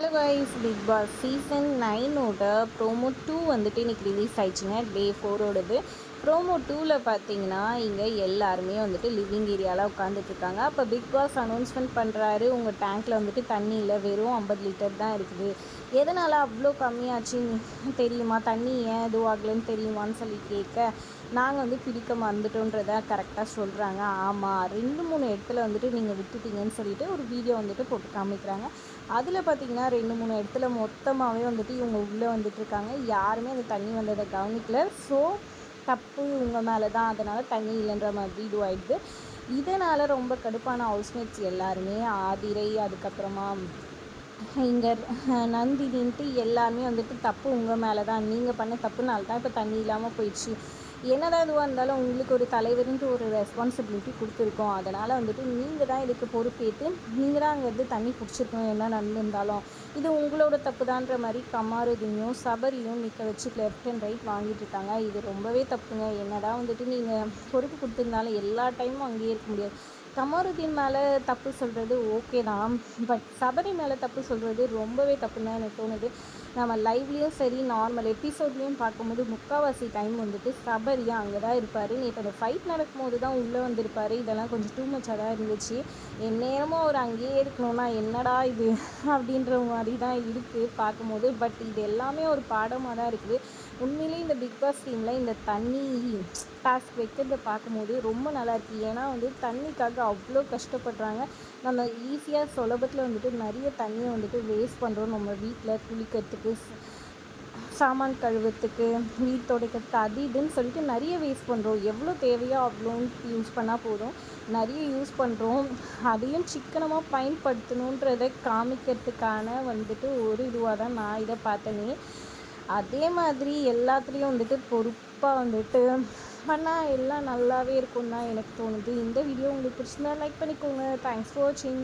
Hello guys Bigg Boss season நைனோட promo two வந்துட்டு இன்றைக்கி release ஆயிடுச்சுங்க. டே ஃபோரோடது ப்ரோமோ டூவில் பார்த்தீங்கன்னா இங்கே எல்லாருமே வந்துட்டு லிவிங் ஏரியாவில் உட்காந்துட்ருக்காங்க அப்போ பிக் பாஸ் அனௌன்ஸ்மெண்ட் பண்ணுறாரு உங்கள் டேங்க்கில் வந்துட்டு தண்ணியில் வெறும் ஐம்பது லிட்டர் தான் இருக்குது. எதனால் அவ்வளோ கம்மியாச்சுன்னு தெரியுமா? தண்ணி ஏன் இதுவாகலன்னு தெரியுமான்னு சொல்லி கேட்க நாங்கள் வந்து பிடிக்க மறந்துட்டோன்றத கரெக்டாக சொல்கிறாங்க ஆமாம் ரெண்டு மூணு இடத்துல வந்துட்டு நீங்கள் விட்டுட்டீங்கன்னு சொல்லிட்டு ஒரு வீடியோ வந்துட்டு போட்டு காமிக்கிறாங்க. அதில் பார்த்தீங்கன்னா ரெண்டு மூணு இடத்துல மொத்தமாகவே வந்துட்டு இவங்க உள்ளே வந்துட்டுருக்காங்க யாருமே அந்த தண்ணி வந்ததை கவனிக்கல. ஸோ தப்பு உங்கள் மேலே தான் அதனால் தண்ணி இல்லைன்ற மாதிரி இதுவாயிடுது. இதனால் ரொம்ப கடுப்பான ஹவுஸ்மேட்ஸ் எல்லாருமே ஆதிரை அதுக்கப்புறமா இங்கே நந்தினின்ட்டு எல்லாருமே வந்துட்டு தப்பு உங்கள் மேலே தான் நீங்கள் பண்ண தப்புனால தான் இப்போ தண்ணி இல்லாமல் போயிடுச்சு. என்னதான் இதுவாக இருந்தாலும் உங்களுக்கு ஒரு தலைவருன்ற ஒரு ரெஸ்பான்சிபிலிட்டி கொடுத்துருக்கோம். அதனால் வந்துட்டு நீங்கள் தான் இதுக்கு பொறுப்பேற்று நீங்கள் தான் அங்கேருந்து தண்ணி பிடிச்சிருக்கணும் என்ன நடந்திருந்தாலும் இது உங்களோட தப்பு தான்ற மாதிரி கமாருதியும் சபரியும் நிற்க வச்சு லெஃப்ட் அண்ட் ரைட் வாங்கிட்டு இருக்காங்க. இது ரொம்பவே தப்புங்க. என்னதான் வந்துட்டு நீங்கள் பொறுப்பு கொடுத்துருந்தாலும் எல்லா டைமும் அங்கேயே இருக்க முடியாது. கமருதீன் மேலே தப்பு சொல்கிறது ஓகே தான். பட் சபரி மேலே தப்பு சொல்கிறது ரொம்பவே தப்புன்னு தான் எனக்கு தோணுது. நம்ம லைவ்லேயும் சரி நார்மல் எபிசோட்லேயும் பார்க்கும்போது முக்கால்வாசி டைம் வந்துட்டு சபரியாக அங்கே தான் இருப்பார். நேற்று அந்த ஃபைட் நடக்கும்போது தான் உள்ளே வந்திருப்பார். இதெல்லாம் கொஞ்சம் டூ மச்சாக தான் இருந்துச்சு. எந்நேரமும் அவர் அங்கேயே இருக்கணும்னா என்னடா இது அப்படின்ற மாதிரி தான் இருக்குது பார்க்கும்போது. பட் இது எல்லாமே ஒரு பாடமாக தான் இருக்குது. உண்மையிலேயே இந்த பிக் பாஸ் டீமில் இந்த தண்ணி டாஸ்க் வைக்கிறத பார்க்கும்போது ரொம்ப நல்லாயிருக்கு ஏன்னா வந்து தண்ணிக்காக அவ்வளோ கஷ்டப்படுறாங்க. நம்ம ஈஸியாக சுலபத்தில் வந்துட்டு நிறைய தண்ணியை வந்துட்டு வேஸ்ட் பண்ணுறோம் நம்ம வீட்டில் குளிக்கிறதுக்கு சாமான் கழுவுறதுக்கு வீட் துடைக்கிறதுக்கு அது இதுன்னு சொல்லிட்டு நிறைய வேஸ்ட் பண்ணுறோம் எவ்வளோ தேவையோ அவ்வளோ யூஸ் பண்ணால் போதும். நிறைய யூஸ் பண்ணுறோம் அதையும் சிக்கனமாக பயன்படுத்தணுன்றதை காமிக்கிறதுக்கான வந்துட்டு ஒரு இதுவாக தான் நான் இதை பார்த்தேனே. அதே மாதிரி எல்லாத்துலேயும் வந்துட்டு பொறுப்பாக வந்துட்டு பண்ணால் எல்லாம் நல்லாவே இருக்கும்னு தான் எனக்கு தோணுது. இந்த வீடியோ உங்களுக்கு பிடிச்சிருந்தா லைக் பண்ணிக்கோங்க. தேங்க்ஸ் ஃபார் வாட்சிங்